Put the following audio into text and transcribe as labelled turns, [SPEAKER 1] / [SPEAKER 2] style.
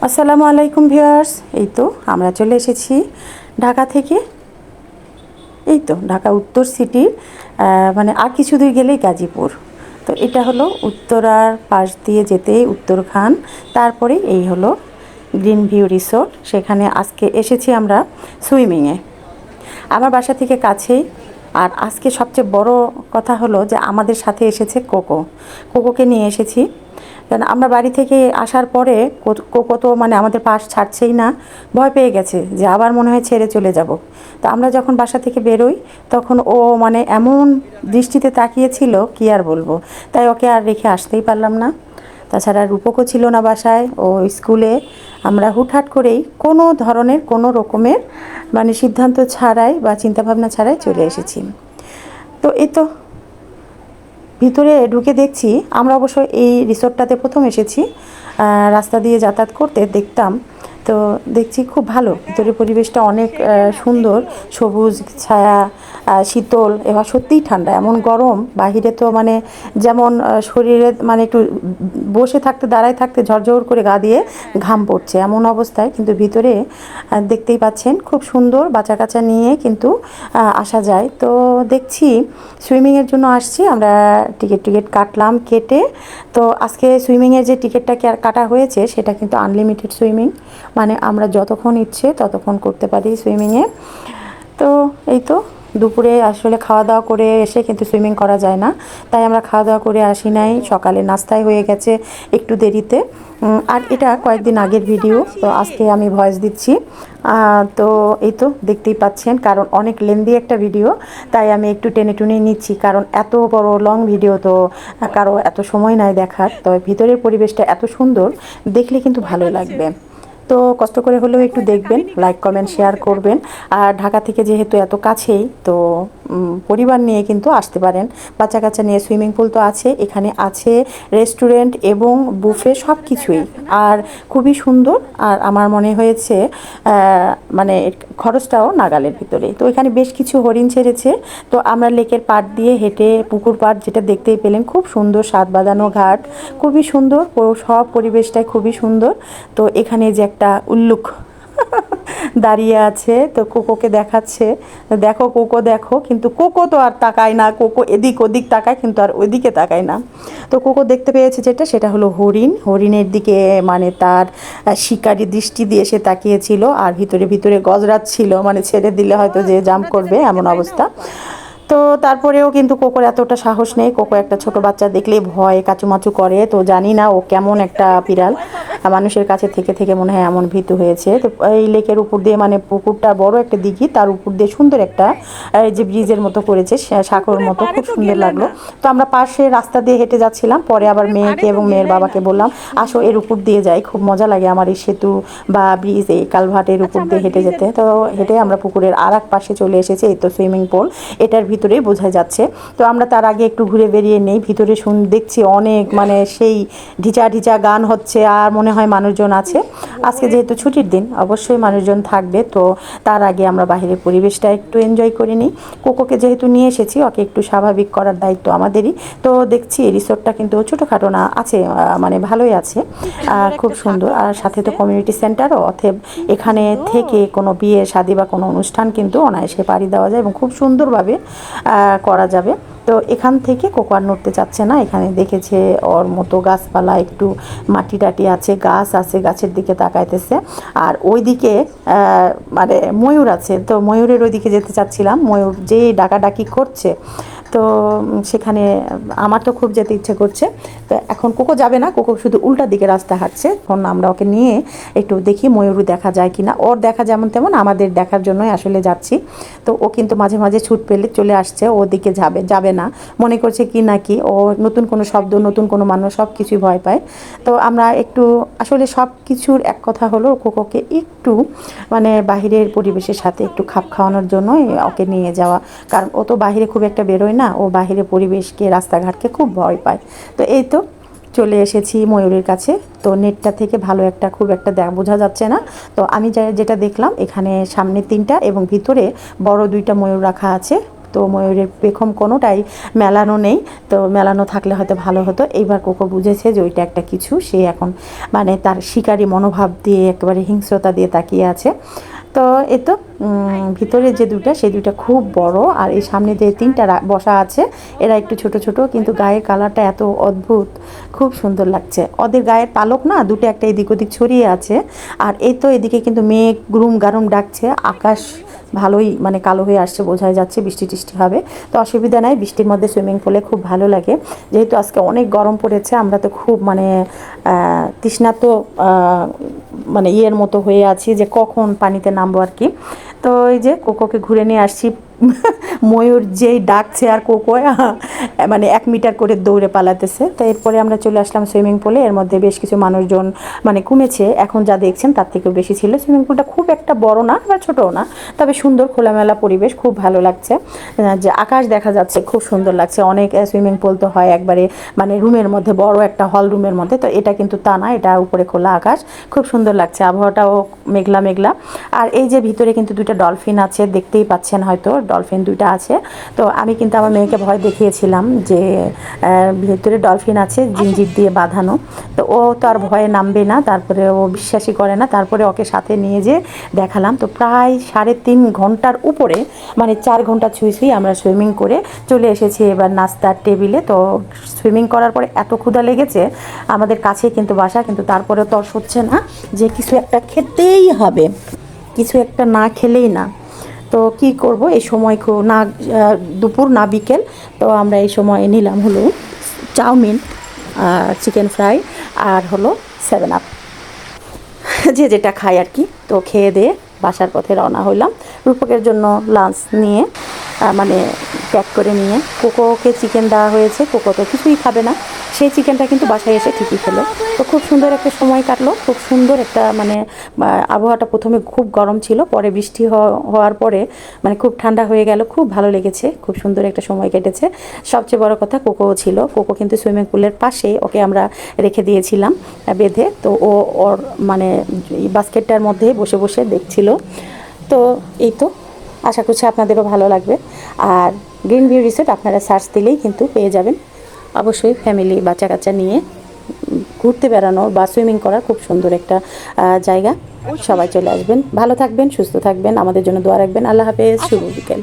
[SPEAKER 1] আসসালামু আলাইকুম ভিউয়ার্স। এই তো আমরা চলে এসেছি ঢাকা থেকে। এই তো ঢাকা উত্তর আহ, মানে আর কিছু দূর গেলেই গাজীপুর। তো এটা হলো উত্তরার পাশ দিয়ে যেতেই উত্তরখান তারপরে এই হলো গ্রিন ভিউ রিসোর্ট। সেখানে আজকে এসেছি আমরা সুইমিংয়ে। আমার বাসা থেকে কাছেই। আর আজকে সবচেয়ে বড় কথা হলো যে আমাদের সাথে এসেছে কোকো। কোকোকে নিয়ে এসেছি। কারণ আমরা বাড়ি থেকে আসার পরে কো- কোকো তো মানে আমাদের পাশ ছাড়ছেই না, ভয় পেয়ে গেছে যে আবার মনে হয় ছেড়ে চলে যাব। তো আমরা যখন বাসা থেকে বেরোই, তখন ও মানে এমন দৃষ্টিতে তাকিয়েছিল, কি আর বলব? তাই ওকে আর রেখে আসতেই পারলাম না। তাছাড়া রূপকও ছিল না বাসায়। ও স্কুলে আমরা হুটহাট করেই কোনো ধরনের, কোনো রকমের মানে সিদ্ধান্ত ছাড়াই বা চিন্তাভাবনা ছাড়াই চলে এসেছি। তো এই তো ভিতরে ঢুকে দেখছি আমরা অবশ্য এই রিসোর্টটাতে প্রথম এসেছি রাস্তা দিয়ে যাতায়াত করতে দেখতাম। তো দেখছি খুব ভালো। ভিতরের পরিবেশটা অনেক সুন্দর। সবুজ ছায়া শীতল, এবার সত্যিই ঠান্ডা। এমন গরম, বাহিরে তো মানে যেমন শরীরে মানে একটু বসে থাকতে, দাঁড়ায় থাকতে ঝরঝর করে গা দিয়ে ঘাম পড়ছে। এমন অবস্থায় কিন্তু ভিতরে দেখতেই পাচ্ছেন খুব সুন্দর বাচ্চা কাচা নিয়ে কিন্তু আসা যায়। তো দেখছি সুইমিংয়ের জন্য আসছি। আমরা টিকিট টিকিট কাটলাম, কেটে। তো আজকে সুইমিংয়ের যে টিকিটটা কাটা হয়েছে, সেটা কিন্তু আনলিমিটেড সুইমিং। মানে আমরা যতক্ষণ ইচ্ছে ততক্ষণ করতে পারি সুইমিংয়ে তো এই তো দুপুরে আসলে খাওয়া দাওয়া করে এসে কিন্তু সুইমিং করা যায় না। তাই আমরা খাওয়া দাওয়া করে আসি নাই সকালে নাস্তায় হয়ে গেছে একটু দেরিতে। আর এটা কয়েকদিন আগের ভিডিও তো আজকে আমি ভয়েস দিচ্ছি। তো এই তো দেখতেই পাচ্ছেন কারণ অনেক লেন্দি একটা ভিডিও তাই আমি একটু টেনে টুনে নিচ্ছি কারণ এত বড় লং ভিডিও তো কারও এত সময় নাই দেখার। তবে ভিতরের পরিবেশটা এত সুন্দর দেখলে কিন্তু ভালো লাগবে। তো কষ্ট করে হলেও একটু দেখবেন লাইক কমেন্ট শেয়ার করবেন। আর ঢাকা থেকে যেহেতু এত কাছেই, তো পরিবার নিয়ে কিন্তু আসতে পারেন। বাচ্চা কাচ্চা নিয়ে সুইমিং পুল তো আছে, এখানে আছে রেস্টুরেন্ট এবং বুফে সব কিছুই আর খুবই সুন্দর, আর আমার মনে হয়েছে মানে খরচটাও নাগালের ভিতরে। তো এখানে বেশ কিছু হরিণ ছেড়েছে। তো আমরা লেকের পাড় দিয়ে হেঁটে পুকুর পাড় যেটা দেখতেই পেলেন, খুব সুন্দর স্বাদ বাঁধানো ঘাট। খুবই সুন্দর সব পরিবেশটাই খুবই সুন্দর। তো এখানে যে একটা উল্লুক দাঁড়িয়ে আছে। তো কোকোকে দেখাচ্ছে। দেখো কোকো দেখো। কিন্তু কোকো তো আর তাকায় না। কোকো এদিক ওদিক তাকায় কিন্তু আর ওদিকে তাকায় না। তো কোকো দেখতে পেয়েছে যেটা সেটা হলো হরিণ। হরিণের দিকে মানে তার শিকারি দৃষ্টি দিয়ে সে তাকিয়েছিল আর ভিতরে ভিতরে গজরাচ্ছিল মানে ছেড়ে দিলে হয়তো যে জাম্প করবে এমন অবস্থা। তো তারপরেও কিন্তু কোকোর এতটা সাহস নেই। কোকো একটা ছোট বাচ্চা দেখলে ভয় কাচুমাচু করে। তো জানি না ও কেমন একটা বিড়াল। মানুষের কাছে থেকে থেকে মনে হয় এমন ভীতু হয়েছে। তো এই লেকের উপর দিয়ে মানে পুকুরটা বড় একটা দিঘি তার উপর দিয়ে সুন্দর একটা যে ব্রিজের মতো করেছে সাঁকোর মতো খুব সুন্দর লাগল। তো আমরা পাশে রাস্তা দিয়ে হেঁটে যাচ্ছিলাম পরে আবার মেয়েকে এবং মেয়ের বাবাকে বললাম আসো এর উপর দিয়ে যাই খুব মজা লাগে আমার এই সেতু বা ব্রিজ এই কালভার্টের উপর দিয়ে হেঁটে যেতে। তো হেঁটে আমরা পুকুরের আর এক পাশে চলে এসেছি এই তো সুইমিং পুল এটার ভিতরেই বোঝা যাচ্ছে। তো আমরা তার আগে একটু ঘুরে বেরিয়ে নেই ভিতরে শুন দেখছি অনেক মানে সেই ঢিচা ঢিচা গান হচ্ছে আর মনে হয় মানুষজন আছে। আজকে যেহেতু ছুটির দিন অবশ্যই মানুষজন থাকবে। তো তার আগে আমরা বাইরের পরিবেশটা একটু এনজয় করে নিই। কোকোকে যেহেতু নিয়ে এসেছি ওকে একটু স্বাভাবিক করার দায়িত্ব আমাদেরই। তো দেখছি রিসোর্টটা কিন্তু ছোটোখাটো না আছে মানে ভালোই আছে। আর খুব সুন্দর। আর সাথে তো কমিউনিটি সেন্টারও অথব এখানে থেকে কোনো বিয়ে শাদী বা কোনো অনুষ্ঠান কিন্তু অনায়াসে পাড়ি দেওয়া যায় এবং খুব সুন্দরভাবে করা যাবে। তো এখান থেকে কোকো আর নড়তে চাচ্ছে না। এখানে দেখেছে ওর মতো গাছপালা, একটু মাটি টাটি আছে, গাছ আছে, গাছের দিকে তাকাইতেছে। আর ওইদিকে মানে ময়ূর আছে। তো ময়ূরের ওইদিকে যেতে চাচ্ছিলাম। ময়ূর যে ডাকাডাকি করছে তো সেখানে আমার তো খুব যেতে ইচ্ছে করছে। তো এখন কোকো যাবে না, কোকো শুধু উল্টা দিকে রাস্তা হাঁটছে। এখন আমরা ওকে নিয়ে একটু দেখি ময়ূর দেখা যায় কিনা। ওর দেখা যেমন তেমন, আমাদের দেখার জন্যই আসলে যাচ্ছি। তো ও কিন্তু মাঝে মাঝে ছুট পেলে চলে আসছে ওদিকে যাবে যাবে না। মনে করছে কি না কি, ও নতুন কোনো শব্দ, নতুন কোনো মানুষ সব কিছুই ভয় পায়। তো আমরা একটু, আসলে সব কিছুর এক কথা হলো কোকোকে একটু মানে বাহিরের পরিবেশের সাথে একটু খাপ খাওয়ানোর জন্যই ওকে নিয়ে যাওয়া। কারণ ও তো বাহিরে খুব একটা বেরোয় না। ও বাহিরে পরিবেশকে, রাস্তাঘাটকে খুব ভয় পায়। তো এই তো চলে এসেছি ময়ূরের কাছে। তো নেটটা থেকে ভালো একটা, খুব একটা বোঝা যাচ্ছে না। তো আমি যেটা দেখলাম, এখানে সামনে তিনটা এবং ভিতরে বড় দুইটা ময়ূর রাখা আছে। তো ময়ূরের পেখম কোনোটাই মেলানো নেই। তো মেলানো থাকলে হয়তো ভালো হতো। এইবার কোকো বুঝেছে যে ওইটা একটা কিছু। সে এখন মানে তার শিকারী মনোভাব দিয়ে, একেবারে হিংস্রতা দিয়ে তাকিয়ে আছে। তো এ তো ভিতরে যে দুটা সেই দুটা খুব বড় আর এই সামনে যে তিনটা বসা আছে এরা একটু ছোট ছোট কিন্তু গায়ের কালারটা এত অদ্ভুত খুব সুন্দর লাগছে। ওদের গায়ের পালক না দুটো একটা এদিক ওদিক ছড়িয়ে আছে আর এই তো এদিকে কিন্তু মেঘ গুরুম গারুম ডাকছে আকাশ ভালোই মানে কালো হয়ে আসছে বোঝাই যাচ্ছে বৃষ্টি টিষ্টি হবে। তো অসুবিধা নাই বৃষ্টির মধ্যে সুইমিং পুলে খুব ভালো লাগে। যেহেতু আজকে অনেক গরম পড়েছে আমরা তো খুব মানে আহ, মানে ইয়ের মতো হয়ে আছি যে কখন পানিতে নামবো আর কি। তো এই যে কোকোকে ঘুরে নিয়ে আসছি ময়ূর যেই ডাকছে আর কোকো মানে এক মিটার করে দৌড়ে পালাতেছে। তো এরপরে আমরা চলে আসলাম সুইমিং পুলে, এর মধ্যে বেশ কিছু মানুষজন মানে কমেছে এখন যা দেখছেন তার থেকেও বেশি ছিল। সুইমিং পুলটা খুব একটা বড় না বা ছোটও না, তবে সুন্দর খোলামেলা পরিবেশ, খুব ভালো লাগছে। যে আকাশ দেখা যাচ্ছে, খুব সুন্দর লাগছে। অনেক সুইমিং পুল তো হয় একবারে মানে রুমের মধ্যে, বড় একটা হল রুমের মধ্যে। তো এটা কিন্তু তা না, এটা উপরে খোলা আকাশ। খুব সুন্দর লাগছে, আবহাওয়াটাও মেঘলা মেঘলা। আর এই যে ভিতরে কিন্তু দুইটা ডলফিন আছে, দেখতেই পাচ্ছেন হয়তো। ডলফিন দুইটা আছে। তো আমি কিন্তু আমার মেয়েকে ভয় দেখিয়েছিলাম যে ভিতরে ডলফিন আছে জিঞ্জির দিয়ে বাঁধানো। তো ও তো আর ভয়ে নামবে না, তারপরে ও বিশ্বাসই করে না। তারপরে ওকে সাথে নিয়ে যে দেখালাম। তো প্রায় সাড়ে তিন ঘণ্টার উপরে মানে চার ঘণ্টা ছুঁই ছুঁই আমরা সুইমিং করে চলে এসেছি এবার নাস্তার টেবিলে। তো সুইমিং করার পরে এত ক্ষুধা লেগেছে, আমাদের কাছে কিন্তু বাসা, কিন্তু তারপরে তর্স হচ্ছে না যে কিছু একটা খেতেই হবে। কিছু একটা না খেলেই না। তো কি করব? এই সময় খুব না দুপুর না বিকেল, তো আমরা এই সময় নিলাম হলো চাউমিন আর চিকেন ফ্রাই আর হলো সেভেন আপ যে যেটা খাই আর কি, তো খেয়ে দিয়ে বাসার পথে রওনা হইলাম। রূপকের জন্য লাঞ্চ নিয়ে মানে প্যাক করে নিয়ে কোকোকে চিকেন দেওয়া হয়েছে, কোকো তো কিছুই খাবে না। সেই চিকেনটা কিন্তু বাসায় এসে ঠিকই খেলো। তো খুব সুন্দর একটা সময় কাটলো, খুব সুন্দর একটা মানে আবহাওয়াটা প্রথমে খুব গরম ছিল, পরে বৃষ্টি হওয়া- হওয়ার পরে মানে খুব ঠান্ডা হয়ে গেল, খুব ভালো লেগেছে, খুব সুন্দর একটা সময় কেটেছে। সবচেয়ে বড় কথা কোকোও ছিল, কোকো কিন্তু সুইমিং পুলের পাশেই ওকে আমরা রেখে দিয়েছিলাম বেঁধে, তো ও ওর মানে বাস্কেটটার মধ্যে বসে বসে দেখছিল। তো এই তো, আশা করছি আপনাদেরও ভালো লাগবে। আর গ্রিন ভিউ রিসোর্ট আপনারা সার্চ দিলেই কিন্তু পেয়ে যাবেন। অবশ্যই ফ্যামিলি বাচ্চা কাচ্চা নিয়ে ঘুরতে বেড়ানো বা সুইমিং করা খুব সুন্দর একটা জায়গা। সবাই চলে আসবেন। ভালো থাকবেন, সুস্থ থাকবেন। আমাদের জন্য দোয়া রাখবেন। আল্লাহ হাফেজ। শুভ বিকেল।